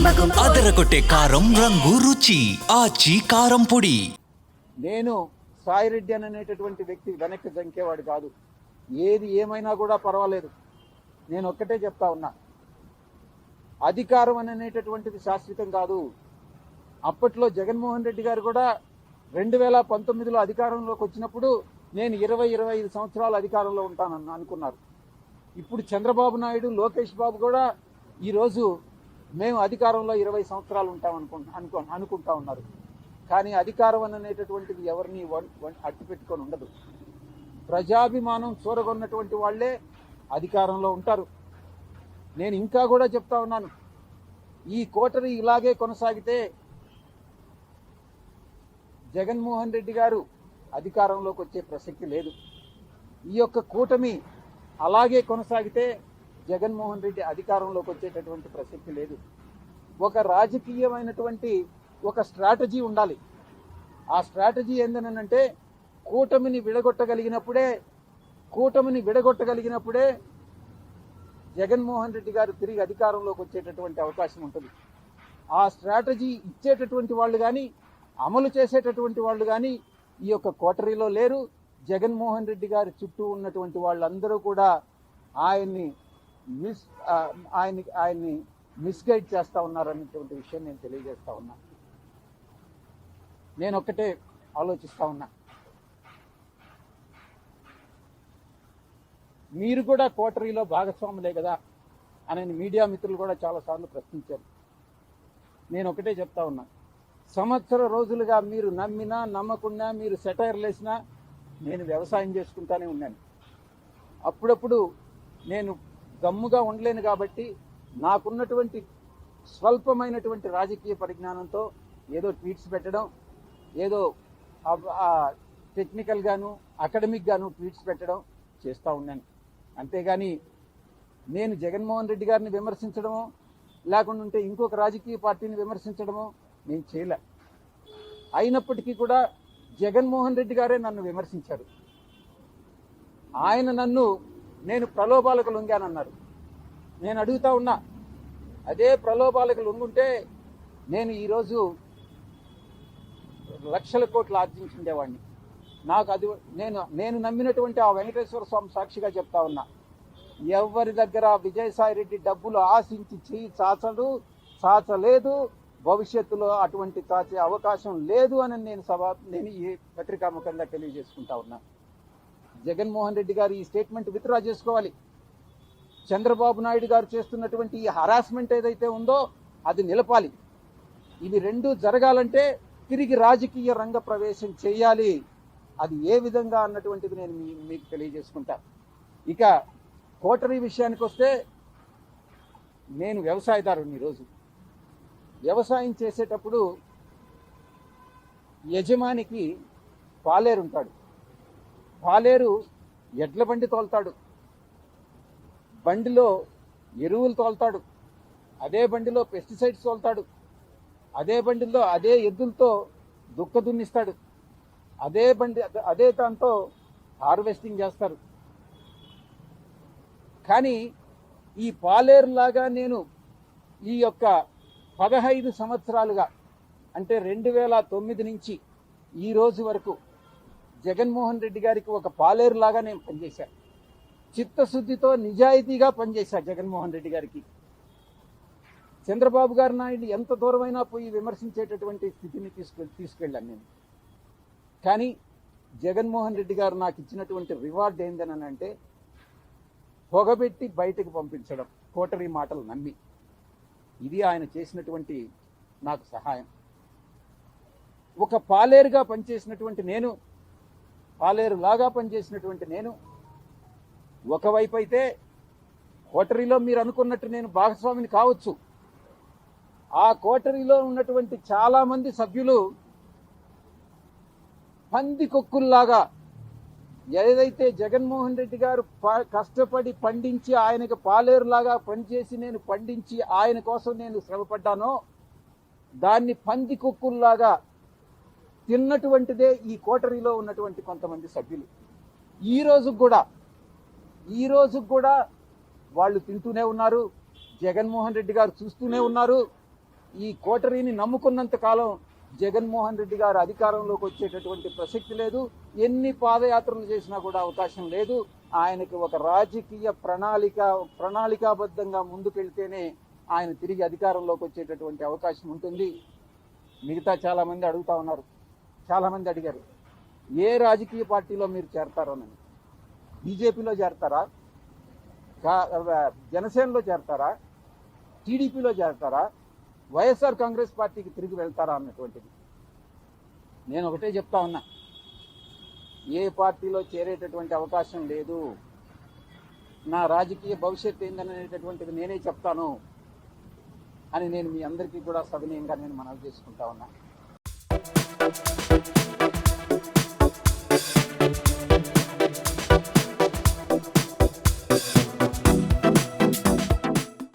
అదరగొట్టే కారం రంగు రుచి ఆచి కారం పొడి. నేను సాయిరెడ్డి అని అనేటటువంటి వ్యక్తి వెనక్కి జంకేవాడు కాదు. ఏది ఏమైనా కూడా పర్వాలేదు. నేను ఒక్కటే చెప్తా ఉన్నా. అధికారం అని అనేటటువంటిది శాశ్వతం కాదు. అప్పట్లో జగన్మోహన్ రెడ్డి గారు కూడా రెండు వేల పంతొమ్మిదిలో అధికారంలోకి వచ్చినప్పుడు నేను ఇరవై ఇరవై ఐదు సంవత్సరాలు అధికారంలో ఉంటానని అనుకున్నారు. ఇప్పుడు చంద్రబాబు నాయుడు లోకేష్ బాబు కూడా ఈరోజు మేము అధికారంలో ఇరవై సంవత్సరాలు ఉంటాం అనుకు అనుకో అనుకుంటా ఉన్నారు. కానీ అధికారం అనేటటువంటిది ఎవరిని వన్- అట్టు పెట్టుకొని ఉండదు. ప్రజాభిమానం చూరగొన్నటువంటి వాళ్ళే అధికారంలో ఉంటారు. నేను ఇంకా కూడా చెప్తా ఉన్నాను. ఈ కోటరి ఇలాగే కొనసాగితే జగన్మోహన్ రెడ్డి గారు అధికారంలోకి వచ్చే ప్రసక్తి లేదు. ఈ యొక్క కూటమి అలాగే కొనసాగితే జగన్మోహన్ రెడ్డి అధికారంలోకి వచ్చేటటువంటి ప్రసక్తి లేదు. ఒక రాజకీయమైనటువంటి ఒక స్ట్రాటజీ ఉండాలి. ఆ స్ట్రాటజీ ఏందనంటే కూటమిని విడగొట్టగలిగినప్పుడే కూటమిని విడగొట్టగలిగినప్పుడే జగన్మోహన్ రెడ్డి గారు తిరిగి అధికారంలోకి వచ్చేటటువంటి అవకాశం ఉంటుంది. ఆ స్ట్రాటజీ ఇచ్చేటటువంటి వాళ్ళు కానీ అమలు చేసేటటువంటి వాళ్ళు కానీ ఈ యొక్క కోటరీలో లేరు. జగన్మోహన్ రెడ్డి గారి చుట్టూ ఉన్నటువంటి వాళ్ళందరూ కూడా ఆయన్ని మిస్ ఆయన ఆయన్ని మిస్గైడ్ మిస్గైడ్ చేస్తా ఉన్నారనేటువంటి విషయం నేను తెలియజేస్తా ఉన్నా. నేను ఒక్కటే ఆలోచిస్తా ఉన్నా. మీరు కూడా కోటరీలో భాగస్వాములే కదా అని మీడియా మిత్రులు కూడా చాలాసార్లు ప్రశ్నించారు. నేను ఒకటే చెప్తా ఉన్నా. సంవత్సర రోజులుగా మీరు నమ్మినా నమ్మకున్నా మీరు సెటైర్లు వేసినా నేను వ్యవసాయం చేసుకుంటానే ఉన్నాను. అప్పుడప్పుడు నేను గమ్ముగా ఉండలేను కాబట్టి నాకున్నటువంటి స్వల్పమైనటువంటి రాజకీయ పరిజ్ఞానంతో ఏదో ట్వీట్స్ పెట్టడం ఏదో టెక్నికల్గాను అకాడమిక్గాను ట్వీట్స్ పెట్టడం చేస్తూ ఉన్నాను. అంతేగాని నేను జగన్మోహన్ రెడ్డి గారిని విమర్శించడమో లేకుండా ఉంటే ఇంకొక రాజకీయ పార్టీని విమర్శించడమో నేను చేయలే. అయినప్పటికీ కూడా జగన్మోహన్ రెడ్డి గారే నన్ను విమర్శించారు. ఆయన నన్ను నేను ప్రలోభాలకు లొంగానన్నారు. నేను అడుగుతా ఉన్నా అదే ప్రలోభాలకు లొంగుంటే నేను ఈరోజు లక్షల కోట్లు ఆర్జించుండేవాడిని నాకు అది నేను నేను నమ్మినటువంటి ఆ వెంకటేశ్వర స్వామి సాక్షిగా చెప్తా ఉన్నా ఎవరి దగ్గర విజయసాయి రెడ్డి డబ్బులు ఆశించి చేయి చాచడు చాచలేదు భవిష్యత్తులో అటువంటి చాచే అవకాశం లేదు అని నేను సభ నేను ఈ పత్రికాముఖంగా తెలియజేసుకుంటా ఉన్నా. జగన్మోహన్ రెడ్డి గారు ఈ స్టేట్మెంట్ విత్డ్రా చేసుకోవాలి. చంద్రబాబు నాయుడు గారు చేస్తున్నటువంటి ఈ హరాస్మెంట్ ఏదైతే ఉందో అది నిలపాలి. ఇవి రెండు జరగాలంటే తిరిగి రాజకీయ రంగ ప్రవేశం చేయాలి. అది ఏ విధంగా అన్నటువంటిది నేను మీ మీకు తెలియజేసుకుంటా. ఇక కోటరీ విషయానికి వస్తే నేను వ్యవసాయదారుని ఈరోజు. వ్యవసాయం చేసేటప్పుడు యజమానికి పాలేరు ఉంటాడు పాలేరు ఎడ్ల బండి తోలుతాడు. బండిలో ఎరువులు తోలుతాడు. అదే బండిలో పెస్టిసైడ్స్ తోలుతాడు. అదే బండిలో అదే ఎద్దులతో దుక్క దున్నిస్తాడు. అదే బండి అదే దాంతో హార్వెస్టింగ్ చేస్తారు. కానీ ఈ పాలేరులాగా నేను ఈ యొక్క పదహైదు సంవత్సరాలుగా అంటే రెండు వేల తొమ్మిది నుంచి ఈ రోజు వరకు జగన్మోహన్ రెడ్డి గారికి ఒక పాలేరులాగా నేను పనిచేశాను చిత్తశుద్ధితో నిజాయితీగా పనిచేశా జగన్మోహన్ రెడ్డి గారికి. చంద్రబాబు గారు నాయుడు ఎంత దూరమైనా పోయి విమర్శించేటటువంటి స్థితిని తీసుకు తీసుకెళ్ళాను నేను. కానీ జగన్మోహన్ రెడ్డి గారు నాకు ఇచ్చినటువంటి రివార్డ్ ఏందని అంటే పొగబెట్టి బయటకు పంపించడం కోటరీ మాటలు నమ్మి. ఇది ఆయన చేసినటువంటి నాకు సహాయం. ఒక పాలేరుగా పనిచేసినటువంటి నేను పాలేరు లాగా పనిచేసినటువంటి నేను ఒకవైపు అయితే కోటరీలో మీరు అనుకున్నట్టు నేను భాగస్వామిని కావచ్చు. ఆ కోటరీలో ఉన్నటువంటి చాలామంది సభ్యులు పంది కొక్కుల్లాగా ఏదైతే జగన్మోహన్ రెడ్డి గారు ప- కష్టపడి పండించి ఆయనకు పాలేరులాగా పనిచేసి నేను పండించి ఆయన కోసం నేను శ్రమపడ్డానో దాన్ని పంది కుక్కుల్లాగా తిన్నటువంటిదే ఈ కోటరీలో ఉన్నటువంటి కొంతమంది సభ్యులు. ఈ రోజు కూడా ఈ రోజు కూడా వాళ్ళు తింటూనే ఉన్నారు జగన్మోహన్ రెడ్డి గారు చూస్తూనే ఉన్నారు. ఈ కోటరీని నమ్ముకున్నంత కాలం జగన్మోహన్ రెడ్డి గారు అధికారంలోకి వచ్చేటటువంటి ప్రసక్తి లేదు. ఎన్ని పాదయాత్రలు చేసినా కూడా అవకాశం లేదు. ఆయనకి ఒక రాజకీయ ప్రణాళిక ప్రణాళికాబద్ధంగా ముందుకెళ్తేనే ఆయన తిరిగి అధికారంలోకి వచ్చేటటువంటి అవకాశం ఉంటుంది. మిగతా చాలామంది అడుగుతా ఉన్నారు. చాలా మంది అడిగారు ఏ రాజకీయ పార్టీలో మీరు చేరతారోనని బీజేపీలో చేరతారా? జనసేనలో చేరతారా? టీడీపీలో చేరతారా? వైఎస్ఆర్ కాంగ్రెస్ పార్టీకి తిరిగి వెళ్తారా అన్నటువంటిది. నేను ఒకటే చెప్తా ఉన్నా ఏ పార్టీలో చేరేటటువంటి అవకాశం లేదు. నా రాజకీయ భవిష్యత్తు ఏందనేటటువంటిది నేనే చెప్తాను అని నేను మీ అందరికీ కూడా సవినయంగా నేను మనవి చేసుకుంటా ఉన్నా. Thank you.